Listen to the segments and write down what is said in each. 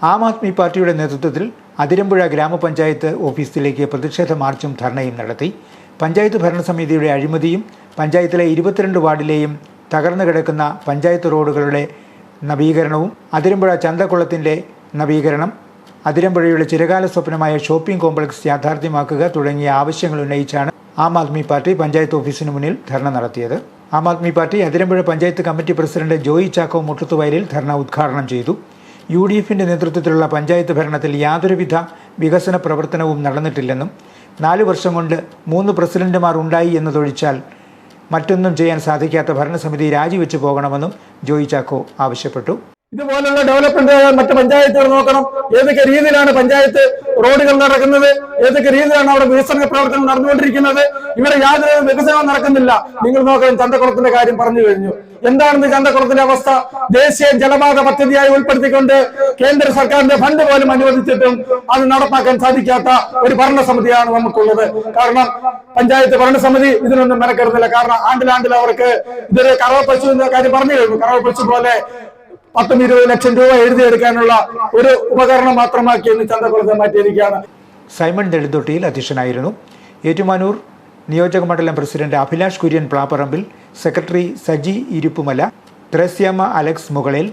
ആം ആദ്മി പാർട്ടിയുടെ നേതൃത്വത്തിൽ അതിരമ്പുഴ ഗ്രാമപഞ്ചായത്ത് ഓഫീസിലേക്ക് പ്രതിഷേധ മാർച്ചും ധർണയും നടത്തി. പഞ്ചായത്ത് ഭരണസമിതിയുടെ അഴിമതിയും പഞ്ചായത്തിലെ ഇരുപത്തിരണ്ട് വാർഡിലെയും തകർന്നു കിടക്കുന്ന പഞ്ചായത്ത് റോഡുകളുടെ നവീകരണവും അതിരമ്പുഴ ചന്തക്കുളത്തിന്റെ നവീകരണം അതിരമ്പുഴയുടെ ചിരകാല സ്വപ്നമായ ഷോപ്പിംഗ് കോംപ്ലക്സ് യാഥാർത്ഥ്യമാക്കുക തുടങ്ങിയ ആവശ്യങ്ങൾ ഉന്നയിച്ചാണ് ആം ആദ്മി പാർട്ടി പഞ്ചായത്ത് ഓഫീസിന് മുന്നിൽ ധർണ നടത്തിയത്. Aam Aadmi party Athirampuzha panchayat committee president Joy Chacko Muttathuvayalil ധർണ ഉദ്ഘാടനം ചെയ്തു. യു ഡി എഫിന്റെ നേതൃത്വത്തിലുള്ള പഞ്ചായത്ത് ഭരണത്തിൽ യാതൊരുവിധ വികസന പ്രവർത്തനവും നടന്നിട്ടില്ലെന്നും നാലു വർഷം കൊണ്ട് മൂന്ന് പ്രസിഡന്റുമാർ ഉണ്ടായി എന്നതൊഴിച്ചാൽ മറ്റൊന്നും ചെയ്യാൻ സാധിക്കാത്ത ഭരണസമിതി രാജിവെച്ചു പോകണമെന്നും ജോയി ചാക്കോ ആവശ്യപ്പെട്ടു. ഇതുപോലുള്ള ഡെവലപ്മെന്റ് മറ്റ് പഞ്ചായത്തുകൾ നോക്കണം. ഏതൊക്കെ രീതിയിലാണ് പഞ്ചായത്ത് റോഡുകൾ നടക്കുന്നത്? ഏതൊക്കെ രീതിയിലാണ് അവിടെ വികസന പ്രവർത്തനം നടന്നുകൊണ്ടിരിക്കുന്നത്? ഇവിടെ യാതൊരു വികസനവും നടക്കുന്നില്ല. നിങ്ങൾ നോക്കണം ചന്തക്കുളത്തിന്റെ കാര്യം പറഞ്ഞു കഴിഞ്ഞു. എന്താണെന്ന് ചന്തക്കുളത്തിന്റെ അവസ്ഥ? ദേശീയ ജലപാത പദ്ധതിയായി ഉൾപ്പെടുത്തിക്കൊണ്ട് കേന്ദ്ര സർക്കാരിന്റെ ഫണ്ട് പോലും അനുവദിച്ചിട്ടും അത് നടപ്പാക്കാൻ സാധിക്കാത്ത ഒരു ഭരണസമിതിയാണ് നമുക്കുള്ളത്. കാരണം പഞ്ചായത്ത് ഭരണസമിതി ഇതിനൊന്നും മെനക്കെടുന്നില്ല. കാരണം ആണ്ടിലാണ്ടിൽ അവർക്ക് ഇതൊരു കറവ എന്ന കാര്യം പറഞ്ഞു കഴിഞ്ഞു. കറവ പശു പോലെ പത്തും ഇരുപത് ലക്ഷം രൂപ എഴുതിയെടുക്കാനുള്ള ഒരു ഉപകരണം മാത്രമാക്കി ഇന്ന് ചന്തക്കുളത്തെ മാറ്റിയിരിക്കുകയാണ്. സൈമൺ നെടുന്തൊട്ടിയിൽ അധ്യക്ഷനായിരുന്നു. ഏറ്റുമാനൂർ നിയോജക മണ്ഡലം president Abhilash Kurian Plapparambil secretary Saji Iruppumala Thresiamma Alex Mukalil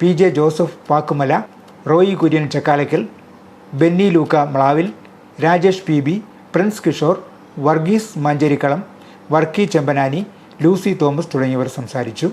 P J Joseph Pakkumala Roy Kurian Chakkalakkal Benny Luka Mlavil Rajesh P B Prince Kishore Varghese Mancherikkalam Varkey Chembanani Lucy Thomas തുടങ്ങിയവർ സംസാരിച്ചു.